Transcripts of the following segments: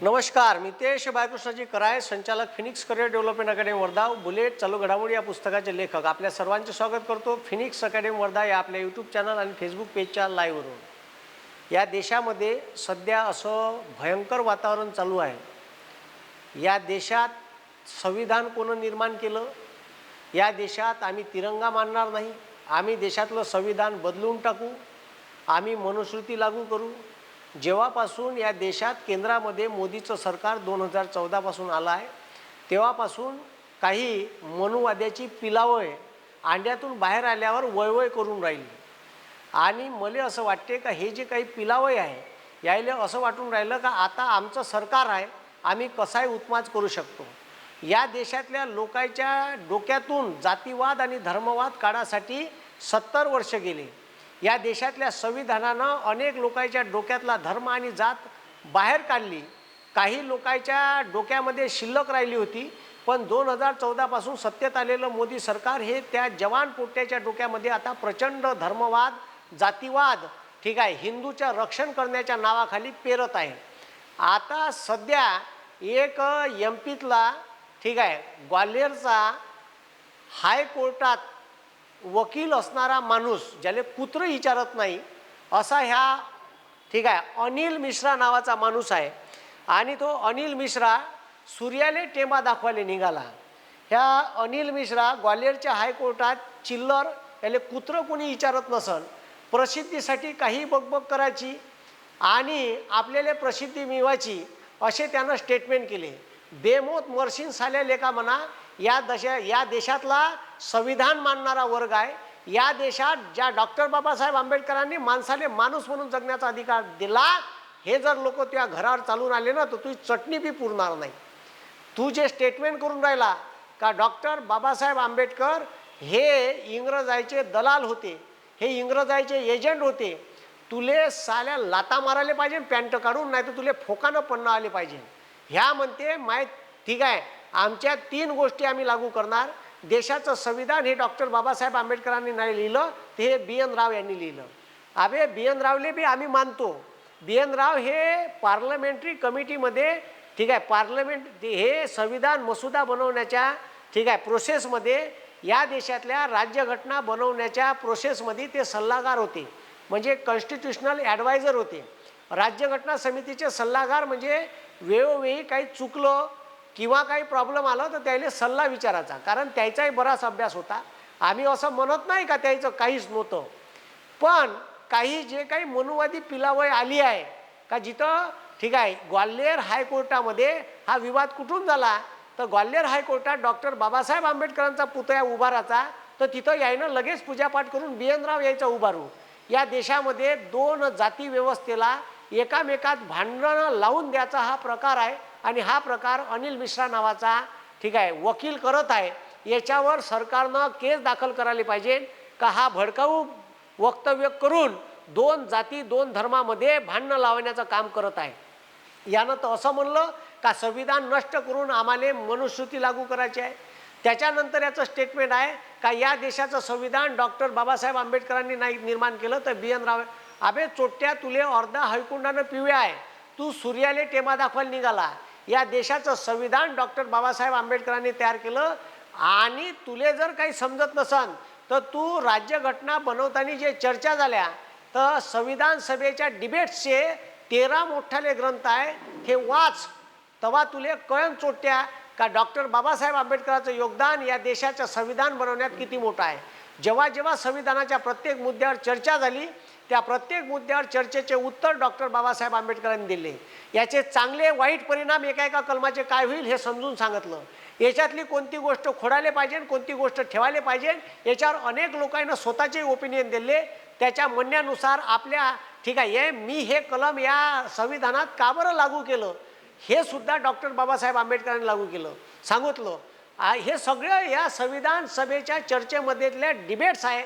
नमस्कार मितेश बाळकृष्णाजी कराय संचालक Phoenix career development academy Wardha bullet चालू घडामोडी या पुस्तकाचे लेखक. आपल्या सर्वांचे स्वागत करतो फिनिक्स अकॅडमी वर्धा या आपल्या यूट्यूब चॅनल आणि फेसबुक पेजच्या लाईव्हवरून या देशामध्ये सध्या असं भयंकर वातावरण चालू आहे. या देशात संविधान कोणं निर्माण केलं? या देशात आम्ही तिरंगा मानणार नाही. आम्ही देशातलं संविधान बदलून टाकू. आम्ही मनुस्मृती लागू करू. जेव्हापासून या देशात केंद्रामध्ये मोदीचं सरकार दोन हजार चौदापासून आलं आहे तेव्हापासून काही मनुवाद्याची पिलावय अंड्यातून बाहेर आल्यावर वयवय करून राहिली. आणि मला असं वाटते का हे जे काही पिलावय आहे यायला असं वाटून राहिलं का आता आमचं सरकार आहे आम्ही कसाही उत्माज करू शकतो? या देशातल्या लोकांच्या डोक्यातून जातीवाद आणि धर्मवाद काढासाठी सत्तर वर्ष गेले. या देशातल्या संविधानानं अनेक लोकांच्या डोक्यातला धर्म आणि जात बाहेर काढली. काही लोकांच्या डोक्यामध्ये शिल्लक राहिली होती पण दोन हजार चौदापासून सत्तेत आलेलं मोदी सरकार हे त्या जवान पोट्याच्या डोक्यामध्ये आता प्रचंड धर्मवाद जातीवाद ठीक आहे हिंदूचं रक्षण करण्याच्या नावाखाली पेरत आहे. आता सध्या एक एम पीतला ठीक आहे ग्वाल्हेरचा हायकोर्टात वकील असणारा माणूस ज्याला कुत्र विचारत नाही असा ह्या ठीक आहे अनिल मिश्रा नावाचा माणूस आहे. आणि तो अनिल मिश्रा सूर्याले टेंबा दाखवायला निघाला. ह्या अनिल मिश्रा ग्वाल्हेरच्या हायकोर्टात चिल्लर याले कुत्रं कोणी विचारत नसल प्रसिद्धीसाठी काही बकबक करायची आणि आपल्याला प्रसिद्धी मिळवायची असे त्यानं स्टेटमेंट केले. बेमोत मर्शिन साल्या लेखा म्हणा या दशा या देशातला संविधान मानणारा वर्ग आहे. या देशात ज्या डॉक्टर बाबासाहेब आंबेडकरांनी माणसाने माणूस म्हणून जगण्याचा अधिकार दिला हे जर लोक तुझ्या घरावर चालून आले ना तर तुझी चटणी बी पुरणार नाही. तू जे स्टेटमेंट करून राहिला का डॉक्टर बाबासाहेब आंबेडकर हे इंग्रजायचे दलाल होते हे इंग्रजायचे एजंट होते तुले साल्या लाता मारायला पाहिजे पॅन्ट काढून नाही तर तुले फोकानं पन्ना आले पाहिजे. ह्या म्हणते माय ठीक आहे आमच्या तीन गोष्टी आम्ही लागू करणार. देशाचं संविधान हे डॉक्टर बाबासाहेब आंबेडकरांनी नाही लिहिलं ते हे बी एन राव यांनी लिहिलं. अबे बी एन रावले बी आम्ही मानतो. बी एन राव हे पार्लमेंटरी कमिटीमध्ये ठीक आहे पार्लमेंट हे संविधान मसुदा बनवण्याच्या ठीक आहे प्रोसेसमध्ये या देशातल्या राज्यघटना बनवण्याच्या प्रोसेसमध्ये ते सल्लागार होते. म्हणजे कॉन्स्टिट्युशनल ॲडवायझर होते. राज्यघटना समितीचे सल्लागार म्हणजे वेळोवेळी काही चुकलं किंवा काही प्रॉब्लेम आला तर त्याला सल्ला विचारायचा. कारण त्याचाही बराच अभ्यास होता. आम्ही असं म्हणत नाही का त्याचं काहीच नव्हतं. पण काही जे काही मनुवादी पिलावय आली आहे का जिथं ठीक आहे ग्वाल्हेर हायकोर्टामध्ये हा विवाद कुठून झाला? तर ग्वाल्हेर हायकोर्टात डॉक्टर बाबासाहेब आंबेडकरांचा पुतळा उभाराचा तर तिथं यायनं लगेच पूजापाठ करून बी यायचा उभारू. या देशामध्ये दोन जाती व्यवस्थेला एकामेकात भांडणं लावून द्यायचा हा प्रकार आहे. आणि हा प्रकार अनिल मिश्रा नावाचा ठीक आहे वकील करत आहे. याच्यावर सरकारनं केस दाखल करायला पाहिजे का हा भडकाऊ वक्तव्य करून दोन जाती दोन धर्मामध्ये भांडणं लावण्याचं काम करत आहे. यानं तर असं म्हणलं का संविधान नष्ट करून आम्हाला मनुस्मृती लागू करायची आहे. त्याच्यानंतर याचं स्टेटमेंट आहे का या देशाचं संविधान डॉक्टर बाबासाहेब आंबेडकरांनी नाही निर्माण केलं तर बी एन राव अबे चोट्ट्या तुले अर्धा हैकुंडानं पिवळ्या आहे. तू सूर्याले टेमा दाखवायला निघाला. या देशाचं संविधान डॉक्टर बाबासाहेब आंबेडकरांनी तयार केलं. आणि तुले जर काही समजत नसन तर तू राज्यघटना बनवताना जे चर्चा झाल्या तर संविधान सभेच्या डिबेट्सचे तेरा मोठाले ग्रंथ आहे हे वाच. तेव्हा तुले कळण चोट्या का डॉक्टर बाबासाहेब आंबेडकरांचं योगदान या देशाचं संविधान बनवण्यात किती मोठं आहे. जेव्हा जेव्हा संविधानाच्या प्रत्येक मुद्द्यावर चर्चा झाली त्या प्रत्येक मुद्द्यावर चर्चेचे उत्तर डॉक्टर बाबासाहेब आंबेडकरांनी दिले. याचे चांगले वाईट परिणाम एका एका कलमाचे काय होईल हे समजून सांगितलं. याच्यातली कोणती गोष्ट खोडायला पाहिजे कोणती गोष्ट ठेवायला पाहिजे याच्यावर अनेक लोकांना स्वतःचे ओपिनियन दिले. त्याच्या म्हणण्यानुसार आपल्या ठीक आहे मी हे कलम या संविधानात का बरं लागू केलं? हे सुद्धा डॉक्टर बाबासाहेब आंबेडकरांनी लागू केलं. सांगितलं. हे सगळं या संविधान सभेच्या चर्चेमध्येतल्या डिबेट्स आहे.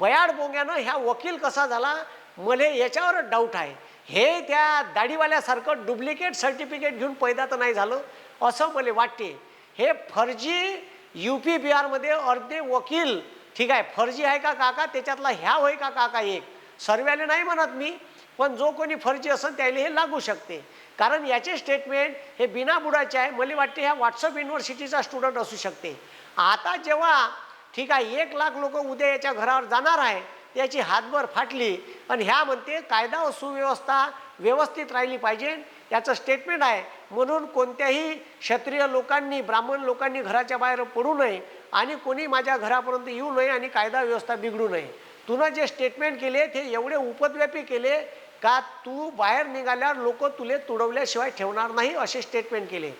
बयाड बोंग्यानं ह्या वकील कसा झाला मले याच्यावर डाऊट आहे. हे त्या दाढीवाल्यासारखं डुप्लिकेट सर्टिफिकेट घेऊन पैदा तर नाही झालं असं मला वाटते. हे फर्जी यू पी बिहारमध्ये अर्धे वकील ठीक आहे फर्जी आहे का काका त्याच्यातला ह्या होय का काका एक? सर्व्याले नाही म्हणत मी पण जो कोणी फर्जी असेल त्याला हे लागू शकते. कारण याचे स्टेटमेंट हे बिना बुडाचे आहे. मला वाटते ह्या व्हॉट्सअप युनिव्हर्सिटीचा स्टुडंट असू शकते. आता जेव्हा ठीक आहे एक लाख लोक उद्या याच्या घरावर जाणार आहे त्याची हातभर फाटली आणि ह्या म्हणते कायदा व सुव्यवस्था व्यवस्थित राहिली पाहिजे. याचं स्टेटमेंट आहे म्हणून कोणत्याही क्षत्रिय लोकांनी ब्राह्मण लोकांनी घराच्या बाहेर पडू नये आणि कोणी माझ्या घरापर्यंत येऊ नये आणि कायदा व्यवस्था बिघडू नये. तुनं जे स्टेटमेंट केले ते एवढे उपद्व्यापी केले का तू बाहेर निघाल्यावर लोक तुले तुडवल्याशिवाय ठेवणार नाही असे स्टेटमेंट केले.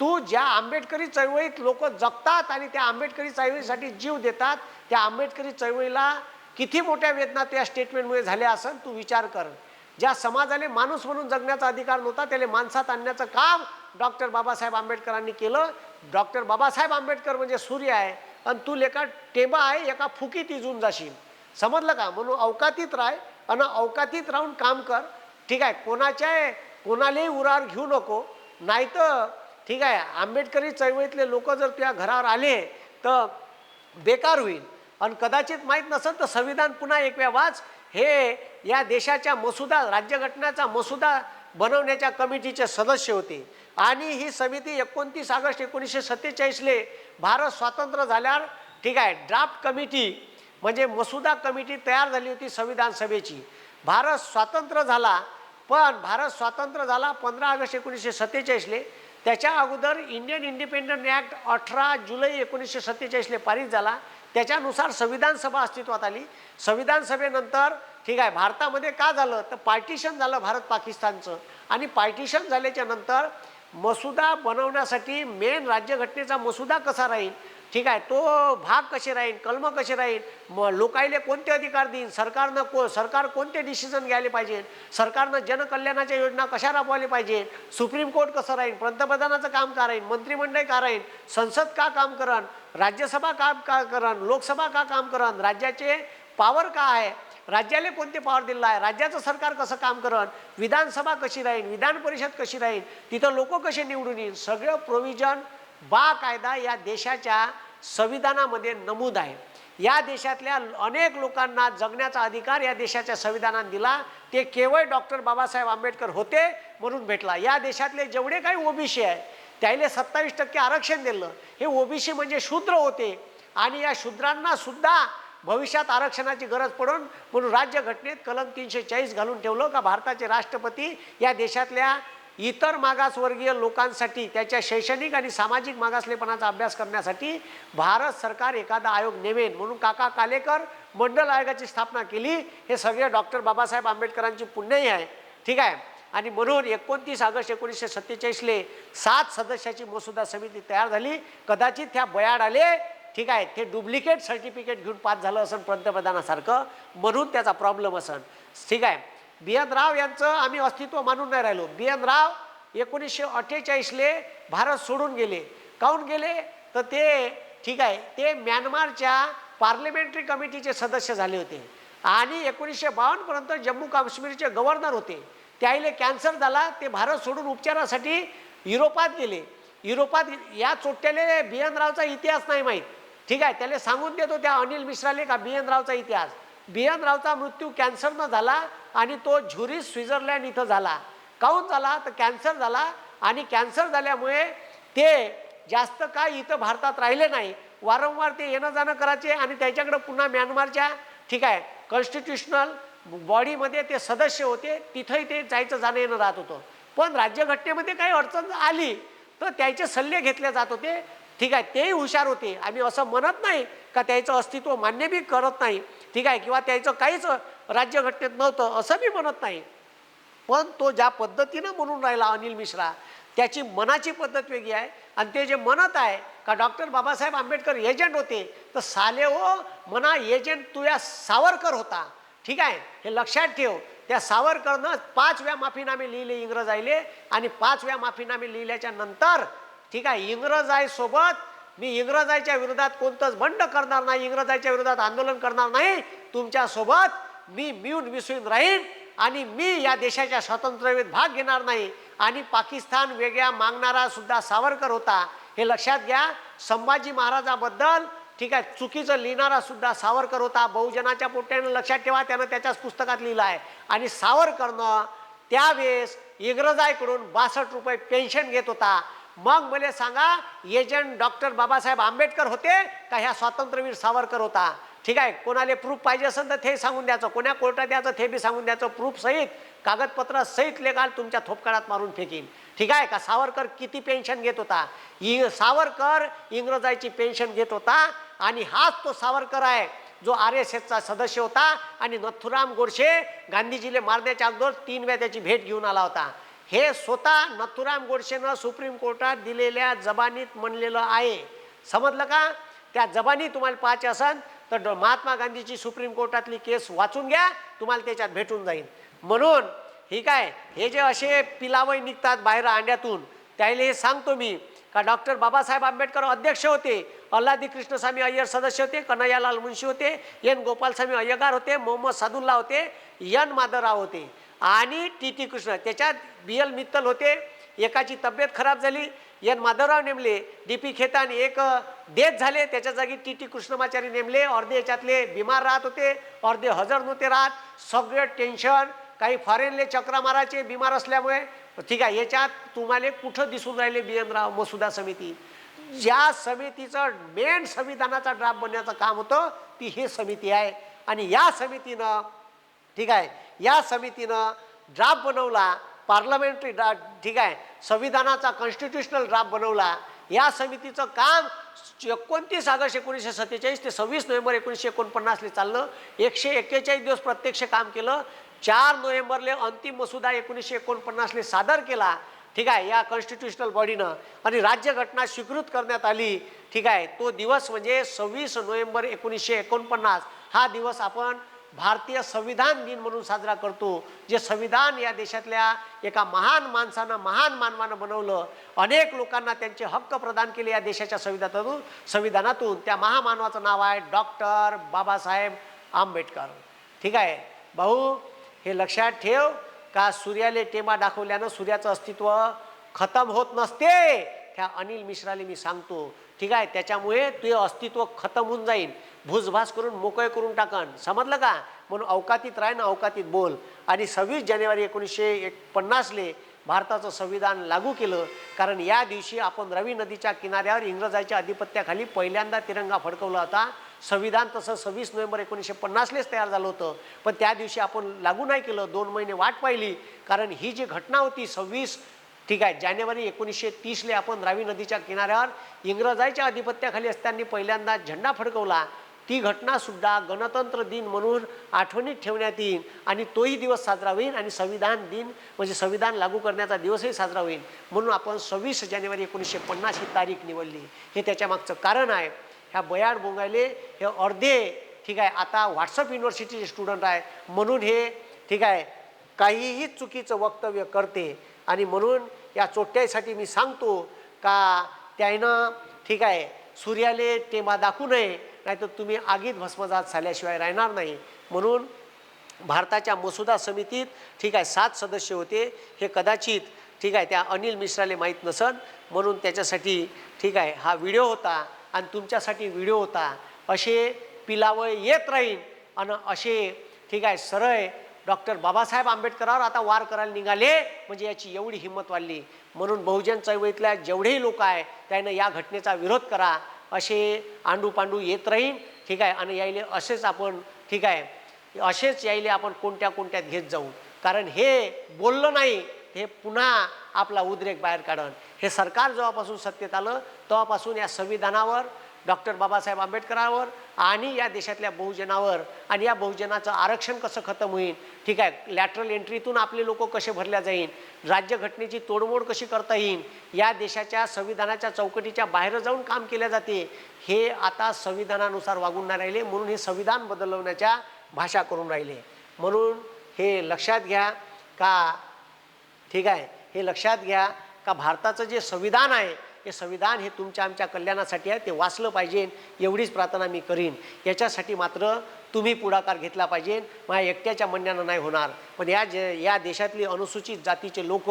तू ज्या आंबेडकरी चळवळीत लोक जगतात आणि त्या आंबेडकरी चळवळीसाठी जीव देतात त्या आंबेडकरी चळवळीला किती मोठ्या वेदना त्या स्टेटमेंटमुळे झाल्या असन तू विचार कर. ज्या समाजाने माणूस म्हणून जगण्याचा अधिकार नव्हता त्याला माणसात आणण्याचं काम डॉक्टर बाबासाहेब आंबेडकरांनी केलं. डॉक्टर बाबासाहेब आंबेडकर म्हणजे सूर्य आहे आणि तू लेखा टेबा आहे एका फुकीत इजून जाशील. समजलं का? म्हणून अवकातीत राह आणि अवकातीत राहून काम कर. ठीक आहे कोणाच्या कोणालाही उरार घेऊ नको. नाही तर ठीक आहे आंबेडकरी चळवळीतले लोक जर तुझ्या घरावर आले तर बेकार होईल. आणि कदाचित माहीत नसेल तर संविधान पुन्हा एक वेळा वाच. हे या देशाच्या मसुदा राज्यघटनेचा मसुदा बनवण्याच्या कमिटीचे सदस्य होते. आणि ही समिती एकोणतीस ऑगस्ट एकोणीसशे सत्तेचाळीसले भारत स्वातंत्र्य झाल्यावर ठीक आहे ड्राफ्ट कमिटी म्हणजे मसुदा कमिटी तयार झाली होती संविधान सभेची. भारत स्वातंत्र्य झाला पण भारत स्वातंत्र्य झाला पंधरा ऑगस्ट एकोणीसशे सत्तेचाळीसले. त्याच्या अगोदर इंडियन इंडिपेंडंट ॲक्ट अठरा जुलै एकोणीसशे सत्तेचाळीसले पारित झाला. त्याच्यानुसार संविधान सभा अस्तित्वात आली. संविधान सभेनंतर ठीक आहे भारतामध्ये का झालं? तर पार्टिशन झालं भारत पाकिस्तानचं. आणि पार्टिशन झाल्याच्यानंतर मसुदा बनवण्यासाठी मेन राज्यघटनेचा मसुदा कसा राहील? ठीक आहे तो भाग कसे राहील कलम कसे राहील म लोकायले कोणते अधिकार देईन? सरकारनं को सरकार कोणते डिसिजन घ्यायला पाहिजे? सरकारनं जनकल्याणाच्या योजना कशा राबवायला पाहिजे? सुप्रीम कोर्ट कसं राहील पंतप्रधानाचं काम का राहील मंत्रिमंडळ का राहील संसद का काम करण राज्यसभा का का करण लोकसभा का काम करण राज्याचे पॉवर का आहे? राज्याला कोणते पॉवर दिलेला आहे? राज्याचं सरकार कसं काम करण विधानसभा कशी राहील विधान परिषद कशी राहील तिथं लोक कसे निवडून येईल सगळं प्रोव्हिजन बा कायदा या देशाच्या संविधानामध्ये नमूद आहे. या देशातल्या अनेक लोकांना जगण्याचा अधिकार या देशाच्या संविधानात दिला. ते केवळ डॉक्टर बाबासाहेब आंबेडकर होते म्हणून भेटला. या देशातले जेवढे काही ओबीसी आहे त्याला सत्तावीस टक्के आरक्षण दिलं. हे ओबीसी म्हणजे शूद्र होते आणि या शूद्रांना सुद्धा भविष्यात आरक्षणाची गरज पडून म्हणून राज्यघटनेत कलम तीनशे चाळीस घालून ठेवलं का भारताचे राष्ट्रपती या देशातल्या इतर मागासवर्गीय लोकांसाठी त्याच्या शैक्षणिक आणि सामाजिक मागासलेपणाचा अभ्यास करण्यासाठी भारत सरकार एखादा आयोग नेमेन म्हणून काका कालेकर मंडल आयोगाची स्थापना केली. हे सगळे डॉक्टर बाबासाहेब आंबेडकरांची पुण्यही आहे. ठीक आहे? आणि म्हणून एकोणतीस ऑगस्ट एकोणीसशे सत्तेचाळीसले सात सदस्याची मसुदा समिती तयार झाली. कदाचित त्या बयाड आले. ठीक आहे? ते डुप्लिकेट सर्टिफिकेट घेऊन पास झालं असं पंतप्रधानासारखं. म्हणून त्याचा प्रॉब्लेम असन. ठीक आहे? बी एन राव यांचं आम्ही अस्तित्व मानून नाही राहिलो. बी एन राव एकोणीसशे अठ्ठेचाळीसले भारत सोडून गेले. काहून गेले? तर ते ठीक आहे ते म्यानमारच्या पार्लमेंटरी कमिटीचे सदस्य झाले होते. आणि एकोणीसशे बावन्नपर्यंत जम्मू काश्मीरचे गव्हर्नर होते. त्याईले कॅन्सर झाला ते भारत सोडून उपचारासाठी युरोपात गेले. युरोपात या चोट्याले बी एन रावचा इतिहास नाही माहीत. ठीक आहे त्याला सांगून देतो त्या अनिल मिश्राले का बी एन रावचा इतिहास. बी एन रावचा मृत्यू कॅन्सरनं झाला आणि तो झुरी स्वित्झर्लंड इथं झाला. काहून झाला? तर कॅन्सर झाला आणि कॅन्सर झाल्यामुळे ते जास्त काय इथं भारतात राहिले नाही. वारंवार ते येणं जाणं करायचे आणि त्याच्याकडं पुन्हा म्यानमारच्या ठीक आहे कॉन्स्टिट्युशनल बॉडीमध्ये ते सदस्य होते. तिथंही ते जायचं जाणं येणं राहत होतं. पण राज्यघटनेमध्ये काही अडचण आली तर त्याचे सल्ले घेतले जात होते. ठीक आहे तेही हुशार होते. आम्ही असं म्हणत नाही का त्याचं अस्तित्व मान्य बी करत नाही. ठीक आहे किंवा त्याचं काहीच राज्यघटनेत नव्हतं असं मी म्हणत नाही. पण तो ज्या पद्धतीनं म्हणून राहिला अनिल मिश्रा त्याची मनाची पद्धत वेगळी आहे. आणि ते जे म्हणत आहे का डॉक्टर बाबासाहेब आंबेडकर एजंट होते तर साले हो मना एजंट तुया सावरकर होता. ठीक आहे हे लक्षात ठेव. त्या सावरकरनं पाच वेळा माफीनामे लिहिले इंग्रजाईले आणि पाच वेळा माफीनामे लिहिल्याच्या नंतर ठीक आहे इंग्रजायसोबत मी इंग्रजांच्या विरोधात कोणतंच बंड करणार नाही इंग्रजांच्या विरोधात आंदोलन करणार नाही. तुमच्यासोबत मी मिळून मिसळून राहीन आणि मी या देशाच्या स्वातंत्र्यवेत भाग घेणार नाही. आणि पाकिस्तान वेगळ्या मागणारा सुद्धा सावरकर होता. हे लक्षात घ्या संभाजी महाराजाबद्दल ठीक आहे चुकीचं लिहिणारा सुद्धा सावरकर होता. बहुजनाच्या पोट्यानं लक्षात ठेवा त्यानं त्याच्याच पुस्तकात लिहिलं आहे. आणि सावरकरनं त्यावेळेस इंग्रजाईकडून बासष्ट रुपये पेन्शन घेत होता. मग मला सांगा एजंट डॉक्टर बाबासाहेब आंबेडकर होते का ह्या स्वातंत्र्यवीर सावरकर होता? ठीक आहे कोणाला प्रूफ पाहिजे असेल तर ते सांगून द्यायचं. कोण्या कोर्टात द्यायचं ते बी सांगून द्यायचं. प्रूफ सहित कागदपत्र सहित लेगाल तुमच्या थोपकाळात मारून फेकीन. ठीक आहे का? सावरकर किती पेन्शन घेत होता? इ सावरकर इंग्रजाची पेन्शन घेत होता आणि हाच तो सावरकर आहे जो आर एस एसचा सदस्य होता आणि नथुराम गोडसे गांधीजीले मारण्याच्या अगोदर तीन वेळा त्याची भेट घेऊन आला होता. हे स्वतः नथुराम गोडसेनं सुप्रीम कोर्टात दिलेल्या जबानीत म्हणलेलं आहे. समजलं का? त्या जबानी तुम्हाला पाहायचे असेल तर महात्मा गांधीची सुप्रीम कोर्टातली केस वाचून घ्या तुम्हाला त्याच्यात भेटून जाईल. म्हणून ही काय? हे जे असे पिलावय निघतात बाहेर अंड्यातून त्याला हे सांगतो मी का डॉक्टर बाबासाहेब आंबेडकर अध्यक्ष होते अल्लादी कृष्णस्वामी अय्यर सदस्य होते कन्हैयालाल मुंशी होते एन गोपालस्वामी अय्यगार होते मोहम्मद सादुल्ला होते एन माधवराव होते. आणि टी टी कृष्ण. त्याच्यात बी एल मित्तल होते. एकाची तब्येत खराब झाली. एन माधवराव नेमले. डी पी खेतान एक डेथ झाले. त्याच्या जागी टी टी कृष्णमाचारी नेमले. अर्धे याच्यातले बिमार राहत होते. अर्धे हजर नव्हते राहत. सगळे टेन्शन. काही फॉरेनले चक्रा मारायचे बिमार असल्यामुळे. ठीक आहे याच्यात तुम्हाला कुठं दिसून राहिले बी एन राव मसुदा समिती? ज्या समितीचं मेन संविधानाचा ड्राफ्ट बनण्याचं काम होतं ती ही समिती आहे. आणि या समितीनं ठीक आहे या समितीनं ड्राफ्ट बनवला पार्लमेंटरी ड्राफ्ट ठीक आहे संविधानाचा कॉन्स्टिट्युशनल ड्राफ्ट बनवला. या समितीचं काम एकोणतीस ऑगस्ट एकोणीसशे सत्तेचाळीस ते सव्वीस नोव्हेंबर एकोणीसशे एकोणपन्नासले चाललं. एकशे एक्केचाळीस दिवस प्रत्यक्ष काम केलं. चार नोव्हेंबरले अंतिम मसुदा एकोणीसशे एकोणपन्नासले सादर केला. ठीक आहे या कॉन्स्टिट्युशनल बॉडीनं आणि राज्यघटना स्वीकृत करण्यात आली. ठीक आहे तो दिवस म्हणजे सव्वीस नोव्हेंबर एकोणीसशे एकोणपन्नास. हा दिवस आपण भारतीय संविधान दिन म्हणून साजरा करतो. जे संविधान या देशातल्या एका महान माणसानं महान मानवानं बनवलं अनेक लोकांना त्यांचे हक्क प्रदान केले या देशाच्या संविधानातून संविधानातून. त्या महामानवाचं नाव आहे डॉक्टर बाबासाहेब आंबेडकर. ठीक आहे? भाऊ हे लक्षात ठेव का सूर्याले टेमा दाखवल्यानं सूर्याचं अस्तित्व खतम होत नसते? त्या अनिल मिश्राले मी सांगतो. ठीक आहे? त्याच्यामुळे तुझे अस्तित्व खतम होऊन जाईल भूजभास करून मोकळे करून टाकन समजलं का? म्हणून अवकातीत राह ना अवकातीत बोल. आणि सव्वीस जानेवारी एकोणीसशे एक पन्नासले भारताचं संविधान लागू केलं. कारण या दिवशी आपण रवी नदीच्या किनाऱ्यावर इंग्रजाच्या अधिपत्याखाली पहिल्यांदा तिरंगा फडकवला होता. संविधान तसं सव्वीस नोव्हेंबर एकोणीसशे पन्नासलेच तयार झालं होतं. पण त्या दिवशी आपण लागू नाही केलं. दोन महिने वाट पाहिली. कारण ही जी घटना होती सव्वीस ठीक आहे जानेवारी एकोणीसशे तीसले आपण रावी नदीच्या किनाऱ्यावर इंग्रजाच्या अधिपत्याखाली असताना पहिल्यांदा झेंडा फडकवला. ती घटनासुद्धा गणतंत्र दिन म्हणून आठवणीत ठेवण्यात येईल आणि तोही दिवस साजरा होईल आणि संविधान दिन म्हणजे संविधान लागू करण्याचा दिवसही साजरा होईल म्हणून आपण सव्वीस जानेवारी एकोणीसशे पन्नास ही तारीख निवडली. हे त्याच्यामागचं कारण आहे. ह्या बयाड बोंगायले हे अर्धे ठीक आहे आता व्हॉट्सअप युनिव्हर्सिटीचे स्टुडंट आहे. म्हणून हे ठीक आहे काहीही चुकीचं वक्तव्य करते आणि म्हणून या चोट्यासाठी मी सांगतो का त्यानं ठीक आहे सूर्याले टेमा दाखवू नये. नाहीतर तुम्ही आगीत भस्मजात झाल्याशिवाय राहणार नाही. म्हणून भारताच्या मसुदा समितीत ठीक आहे सात सदस्य होते. हे कदाचित ठीक आहे त्या अनिल मिश्राले माहीत नसन. म्हणून त्याच्यासाठी ठीक आहे हा व्हिडिओ होता आणि तुमच्यासाठी व्हिडिओ होता. असे पिलावळ येत राहील आणि असे ठीक आहे सरळ डॉक्टर बाबासाहेब आंबेडकरावर आता वार करायला निघाले. म्हणजे याची एवढी हिंमत वाढली. म्हणून बहुजन चळवळीतल्या जेवढेही लोक आहे त्यानं या घटनेचा विरोध करा. असे आंडू पांडू येत राहील ठीक आहे? आणि यायले असेच आपण ठीक आहे? असेच यायले आपण कोणत्या कोणत्यात घेत जाऊ. कारण हे बोललं नाही हे पुन्हा आपला उद्रेक बाहेर काढण हे सरकार जेव्हापासून सत्तेत आलं तेव्हापासून या संविधानावर डॉक्टर बाबासाहेब आंबेडकरांवर आणि या देशातल्या बहुजनावर आणि या बहुजनाचं आरक्षण कसं खतम होईल? ठीक आहे लॅटरल एंट्रीतून आपले लोक कसे भरल्या जाईल? राज्यघटनेची तोडमोड कशी करता येईल? या देशाच्या संविधानाच्या चौकटीच्या बाहेर जाऊन काम केले जाते. हे आता संविधानानुसार वागून नाही राहिले म्हणून हे संविधान बदलवण्याच्या भाषा करून राहिले. म्हणून हे लक्षात घ्या का ठीक आहे हे लक्षात घ्या का भारताचं जे संविधान आहे हे संविधान हे तुमच्या आमच्या कल्याणासाठी आहे ते वाचलं पाहिजे एवढीच प्रार्थना मी करीन. याच्यासाठी मात्र तुम्ही पुढाकार घेतला पाहिजे. माझ्या एकट्याच्या म्हणण्यानं नाही होणार. पण या जे या देशातली अनुसूचित जातीचे लोक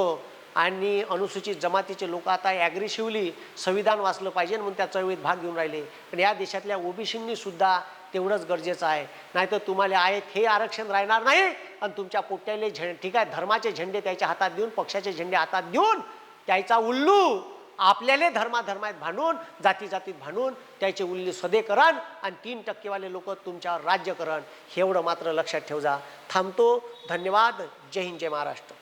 आणि अनुसूचित जमातीचे लोक आता ॲग्रेसिव्हली संविधान वाचलं पाहिजे म्हणून त्या चळवळीत भाग घेऊन राहिले. पण या देशातल्या ओबीसींनी सुद्धा तेवढंच गरजेचं आहे. नाहीतर तुम्हाला आहेत हे आरक्षण राहणार नाही. आणि तुमच्या पोट्याले झेंडे ठीक आहे धर्माचे झेंडे त्याच्या हातात देऊन पक्षाचे झेंडे हातात देऊन त्याचा उल्लू आपल्याला धर्माधर्मात भांडून जाती जातीत भांडून त्याचे उल्ले सदेकरण आणि तीन टक्केवाले लोक तुमच्यावर राज्य करण. एवढं मात्र लक्षात ठेवजा. थांबतो. धन्यवाद. जय हिंद जय महाराष्ट्र.